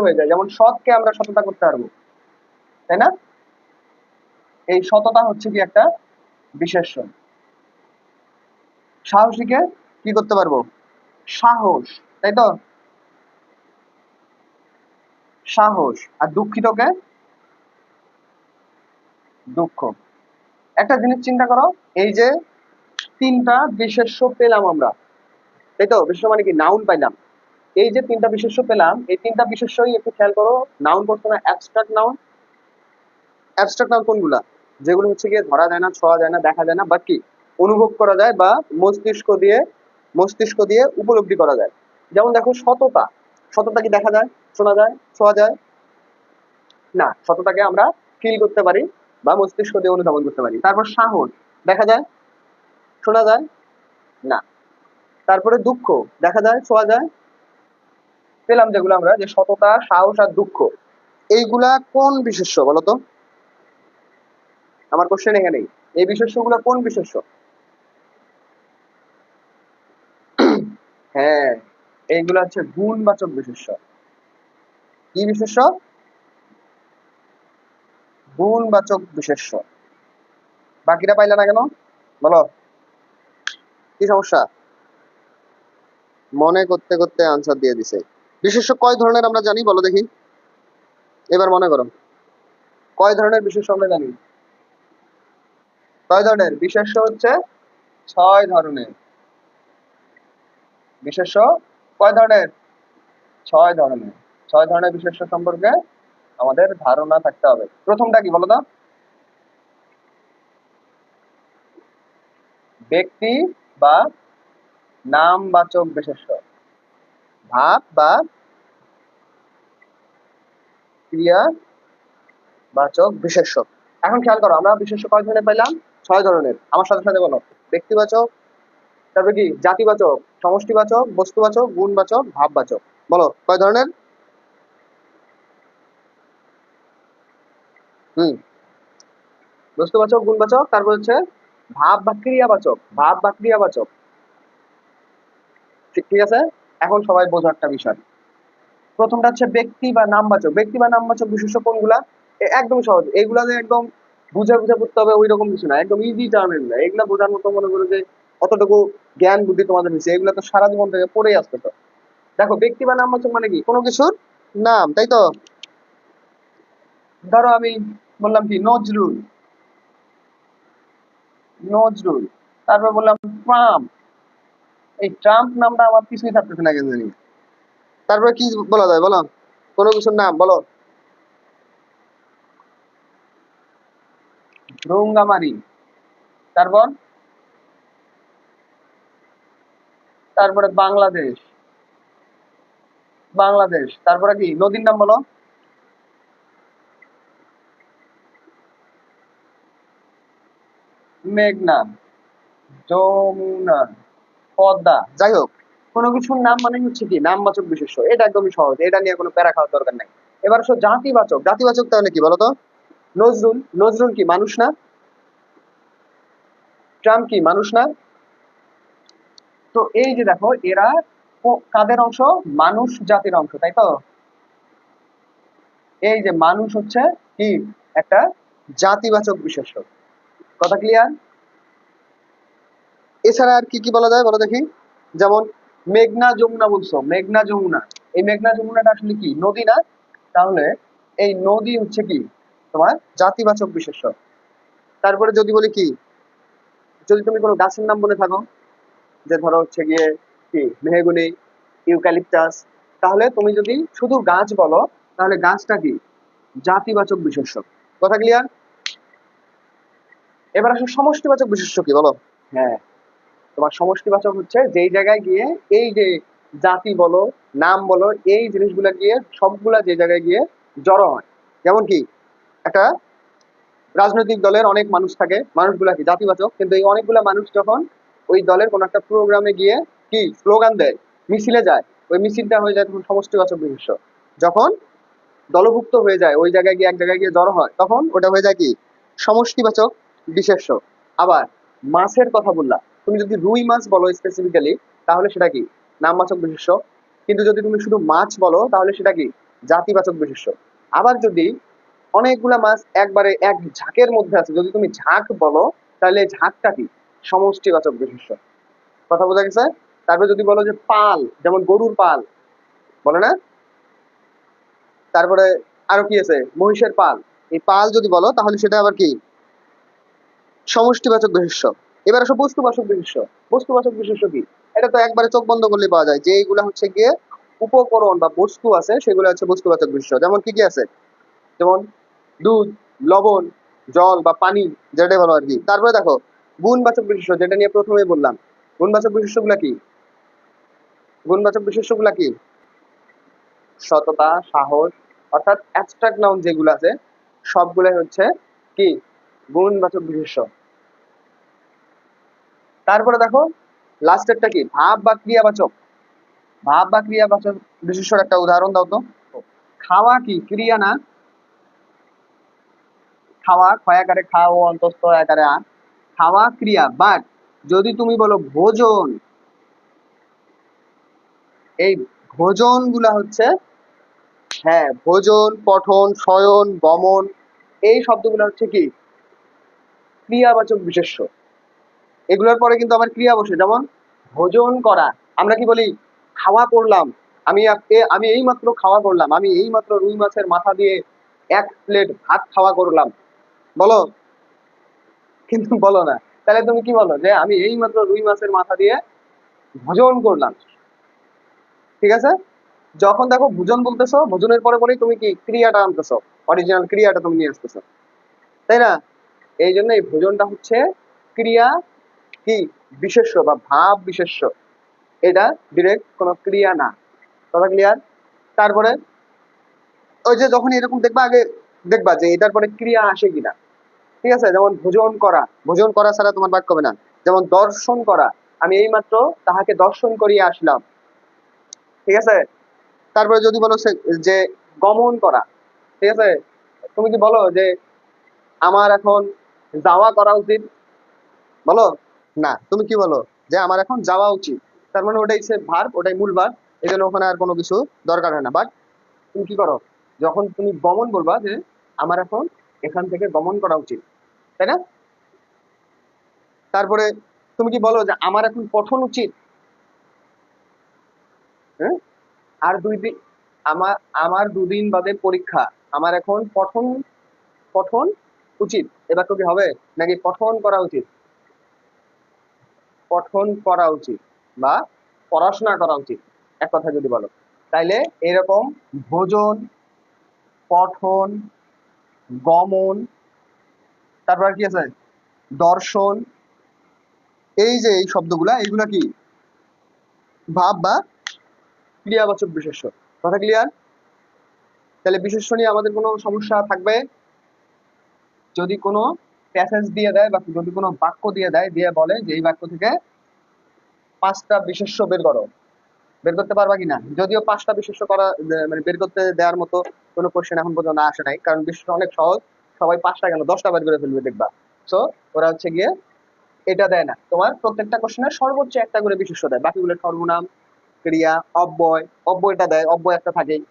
হয়ে যায়। যেমন সৎকে আমরা সততা করতে পারব তাই না? এই সততা হচ্ছে কি একটা বিশেষ্য সাহসীকে কি করতে পারব? সাহস, তাই তো? সাহস, আর দুঃখিতকে? দুঃখ। একটা জিনিস চিন্তা করো, এই যে তিনটা বিশেষ্য পেলাম আমরা, তাই তো? বিশেষ্য মানে কি? নাউন পাইলাম। এই যে তিনটা বিশেষ্য পেলাম, এই তিনটা বিশেষ্যই একটু খেয়াল করো নাউন করছ না অ্যাবস্ট্রাক্ট নাউন অ্যাবস্ট্রাক্ট নাউন কোনগুলা? যেগুলো হচ্ছে গিয়ে ধরা যায় না, ছোঁয়া যায় না, দেখা যায় না বাট কি? অনুভব করা যায় বা মস্তিষ্ক দিয়ে মস্তিষ্ক দিয়ে উপলব্ধি করা যায়। যেমন দেখো সততা। সততা কি দেখা যায়, শোনা যায়, ছোঁয়া যায়? না, সততাকে আমরা ফিল করতে পারি বা মস্তিষ্ক দিয়ে অনুধাবন করতে পারি। তারপর সাহস, দেখা যায়? শোনা যায়? না। তারপরে দুঃখ, দেখা যায়, ছোঁয়া যায়? পেলাম যেগুলো আমরা, যে সততা, সাহস আর দুঃখ। এইগুলা কোন বিশেষ্য বলতো আমার কোশ্চেন এখানেই এই বিশেষ্যগুলো কোন বিশেষ্য? হ্যাঁ এইগুলো হচ্ছে গুণবাচক বিশেষ্য। কি বিশেষ্য? গুণবাচক বিশেষ্য। বাকিটা পাইলে না কেন? বলো। কি সমস্যা? মনে করতে করতে আনসার দিয়ে দিছে। বিশেষ্য কয় ধরনের আমরা জানি, বলো দেখি। এবার মনে করো। কয় ধরনের বিশেষ্য আমরা জানি? কয় ধরনের? বিশেষ্য হচ্ছে ছয় ধরনের। বিশেষ্য কয় ধরনের? ছয় ধরনের। ছয় ধরনের বিশেষ্য সম্পর্কে আমাদের ধারণা থাকতে হবে। প্রথমটা কি বলো তো? ব্যক্তি বা নামবাচক বিশেষ্য ভাব বা ক্রিয়া বাচক বিশেষ্য এখন খেয়াল করো, আমরা বিশেষ্য কয় ধরনের পাইলাম? ছয় ধরনের। আমার সাথে সাথে বলো। ব্যক্তিবাচক, তারপরে কি? জাতিবাচক, সমষ্টিবাচক, বস্তুবাচক, গুণবাচক, ভাববাচক। বলো, কয় ধরনের? হুম। বস্তুবাচক, গুণবাচক, তারপর হচ্ছে ভাব বা ক্রিয়াবাচক। ভাব বা ক্রিয়াবাচক। ঠিক ঠিক আছে? এখন সবাই বোঝার একটা বিষয়। প্রথমটা হচ্ছে ব্যক্তি বা নামবাচক। ব্যক্তি বা নামবাচক বিশেষ্য কোনগুলা? একদম সহজ। এগুলা যে একদম বুঝে বুঝে পড়তে হবে ওই রকম কিছু না। একদম ইজি টার্মের না এগুলা বোঝার মতো মনে করো যে কতটুকু জ্ঞান, বুদ্ধি তোমাদের হয়েছে। এগুলা তো সারা জীবন থেকে পড়েই আসতে তো। দেখো, ব্যক্তি বা নামবাচক মানে কি? কোনো কিছুর নাম, তাই তো? ধরো আমি বললাম কি? নজরুল। নজরুল। তারপর বললাম ট্রাম্প এই ট্রাম্প নামটা আমার কিছুই থাকতেছে না কেন জানি। তারপরে কি বলা যায়, বলো? কোনো কিছুর নাম, বলো। রঙ্গামারি। তারপর? তারপরে বাংলাদেশ। বাংলাদেশ। তারপরে কি? নদীর নাম বলো। মেঘনা। যমুনা। পদ্মা। যাই হোক। কোনো কিছুর নাম মানে হচ্ছে কি? নামবাচক বিশেষ্য। এটা একদমই সহজ। এটা নিয়ে কোনো প্যারা খাওয়ার দরকার নাই। এবার আসো জাতিবাচক। জাতিবাচক তাহলে কি বলতো? নজরুল নজরুল কি মানুষ না? ট্রাম্প কি মানুষ না? তো এই যে দেখো এরা কাদের অংশ? মানুষ জাতির অংশ তাই তো? এই যে মানুষ হচ্ছে কি? একটা জাতিবাচক বিশেষ্য। কথা ক্লিয়ার এছাড়া আর কি কি বলা যায় বলো দেখি? যেমন মেঘনা যমুনা বলছো, মেঘনা যমুনা। এই মেঘনা যমুনাটা আসলে কি? নদী না? তাহলে এই নদী হচ্ছে কি? তোমার জাতিবাচক বিশেষ্য তারপরে যদি বলি কি? যদি তুমি কোনো গাছের নাম বলে থাকো, যে ধরো হচ্ছে গিয়ে কি? মেহগুনি, ইউক্যালিপটাস, তাহলে তুমি যদি শুধু গাছ বলো, তাহলে গাছটা কি? জাতিবাচক বিশেষ্য কথা ক্লিয়ার এবার আসলে সমষ্টিবাচক বিশেষ্য কি বলো? হ্যাঁ। তোমার সমষ্টিবাচক হচ্ছে যেই জায়গায় গিয়ে এই যে জাতি বলো, নাম বলো, এই জিনিসগুলা গিয়ে সবগুলা যে জায়গায় গিয়ে জড়ো হয়। যেমন কি, একটা রাজনৈতিক দলের অনেক মানুষ থাকে, মানুষগুলা কি জাতিবাচক, কিন্তু এই অনেকগুলা মানুষ যখন ওই দলের কোনো একটা প্রোগ্রামে গিয়ে কি স্লোগান দেয়, মিছিলে যায়, ওই মিছিলটা হয়ে যায় তখন সমষ্টিবাচক বিশেষ্য। যখন দলভুক্ত হয়ে যায়, ওই জায়গায় গিয়ে এক জায়গায় গিয়ে জড়ো হয়, তখন ওটা হয়ে যায় কি সমষ্টিবাচক বিশেষ্য। আবার মাছের কথা বললা তুমি যদি রুই মাছ বলো স্পেসিফিক্যালি তাহলে সেটা কি? নামবাচক বিশেষ্য। কিন্তু যদি তুমি শুধু মাছ বলো, তাহলে সেটা কি? জাতিবাচক বিশেষ্য। আবার যদি অনেকগুলা মাছ একবারে এক ঝাঁকের মধ্যে আছে, যদি তুমি ঝাঁক বলো, তাহলে ঝাঁকটা কি? সমষ্টিবাচক বিশেষ্য। কথা বোঝা গেছে? তারপরে যদি বলো যে পাল, যেমন গরুর পাল, বলে না? তারপরে আরও কি আছে? মহিষের পাল। এই পাল যদি বলো, তাহলে সেটা আবার কি? সমষ্টিবাচক বিশেষ্য। এবার আসো বস্তুবাচক বিশেষ্য। বস্তুবাচক বিশেষ্য কি? এটা তো একবারে চোখ বন্ধ করলে পাওয়া যায়। যে এইগুলা হচ্ছে গিয়ে উপকরণ বা বস্তু আছে, সেগুলো হচ্ছে বস্তুবাচক বিশেষ্য। যেমন কি কি আছে? যেমন দুধ, লবণ, জল বা পানি, যেটাই বলো আর কি। তারপরে দেখো, গুণবাচক বিশেষ্য, যেটা নিয়ে প্রথমেই বললাম। গুণবাচক বিশেষ্যগুলা কি? গুণবাচক বিশেষ্যগুলা কি? সততা, সাহস, অর্থাৎ অ্যাবস্ট্রাক্ট নাউন যেগুলো আছে, সবগুলাই হচ্ছে কি? গুণবাচক বিশেষ্য। তারপরে দেখো লাস্টেরটা কি? ভাব বা ক্রিয়াবাচক। ভাব বা ক্রিয়াবাচক বিশেষ্যর একটা উদাহরণ দাও তো। খাওয়া কি? ক্রিয়া না? খাওয়া ক্ষয়াকারে খাও, অন্তস্থ আকারে আ। খাওয়া, ক্রিয়া বাট যদি তুমি বলো ভোজন, এই ভোজনগুলা হচ্ছে হ্যাঁ ভোজন, পঠন, শয়ন, গমন, এই শব্দগুলো হচ্ছে কি? ক্রিয়াবাচক বিশেষ্য। এগুলোর পরে কিন্তু আবার ক্রিয়া বসে, যেমন ভোজন করা। আমরা কি বলি? খাওয়া করলাম। আমি আমি এই মাত্র খাওয়া করলাম। আমি এই মাত্র রুই মাছের মাথা দিয়ে এক প্লেট ভাত খাওয়া করলাম। বলো? কিন্তু বলো না। তাহলে তুমি কি বলো? যে আমি এই মাত্র রুই মাছের মাথা দিয়ে ভোজন করলাম। ঠিক আছে? যখন দেখো ভোজন বলতেছো, ভোজনের পরে পরেই তুমি কি ক্রিয়াটা আনতেছো? অরিজিনাল ক্রিয়াটা তুমি নিয়ে আসতেছো। তাই না? এই জন্য এই ভোজনটা হচ্ছে ক্রিয়া কি বিশেষ্য বা ভাব বিশেষ্য? এটা ডিরেক্ট কোনো ক্রিয়া না। কথা ক্লিয়ার তারপরে ওই যে যখন এরকম দেখবা, আগে দেখবা যে এটার পরে ক্রিয়া আসে কিনা। ঠিক আছে? যেমন ভোজন করা। ভোজন করা ছাড়া তোমার বাক্য হবে না। যেমন দর্শন করা। আমি এইমাত্র তাহাকে দর্শন করিয়ে আসলাম। ঠিক আছে? তারপরে যদি বলো যে গমন করা। ঠিক আছে? তুমি কি বলো যে আমার এখন যাওয়া করা উচিত? বলো? না, তুমি কি বলো যে আমার এখন যাওয়া উচিত? তার মানে ওটাই সে ভার্ব ওটাই মূল ভার্ব এই জন্য ওখানে আর কোনো কিছু দরকার হয় না। বাট তুমি কি করো? যখন তুমি গমন বলবা যে আমার এখন এখান থেকে গমন করা উচিত, তাই না? তারপরে তুমি কি বলো যে আমার এখন পঠন উচিত? হ্যাঁ? আর দুই দিন আমার আমার দুদিন বাদে পরীক্ষা, আমার এখন পঠন পঠন উচিত। এ বাক্য কি হবে? নাকি পঠন করা উচিত? পঠন করা উচিত বা পড়াশোনা করা উচিত, এক কথা যদি বলো। তাইলে এরকম ভোজন, পঠন, গমন, তারপর কি আছে? দর্শন, এই যে এই শব্দগুলা এইগুলা কি? ভাব বা ক্রিয়াবাচক বিশেষ্য। কথা ক্লিয়ার তাহলে বিশেষ্য নিয়ে আমাদের কোনো সমস্যা থাকবে? যদি কোনো প্যাসেজ দিয়ে দেয় বা যদি কোনো বাক্য দিয়ে দেয়, দিয়ে বলে যে এই বাক্য থেকে পাঁচটা বিশেষ্য বের করো। বের করতে পারবা কিনা? যদিও পাঁচটা বিশেষ্য করা মানে বের করতে দেওয়ার মতো কোনো কোশ্চেন এখন পর্যন্ত না আসে নাই, কারণ বিশেষ্য অনেক সহজ। সবাই পাঁচটা কেন? দশটা বের করে ফেলবে, দেখবা। সো ওরা হচ্ছে গিয়ে এটা দেয় না। তোমার প্রত্যেকটা কোশ্চেনের সর্বোচ্চ একটা করে বিশেষ্য দেয়। বাকিগুলো সর্বনাম, ক্রিয়া, অব্যয়। অব্যয়টা দেয়, অব্যয় একটা থাকেই।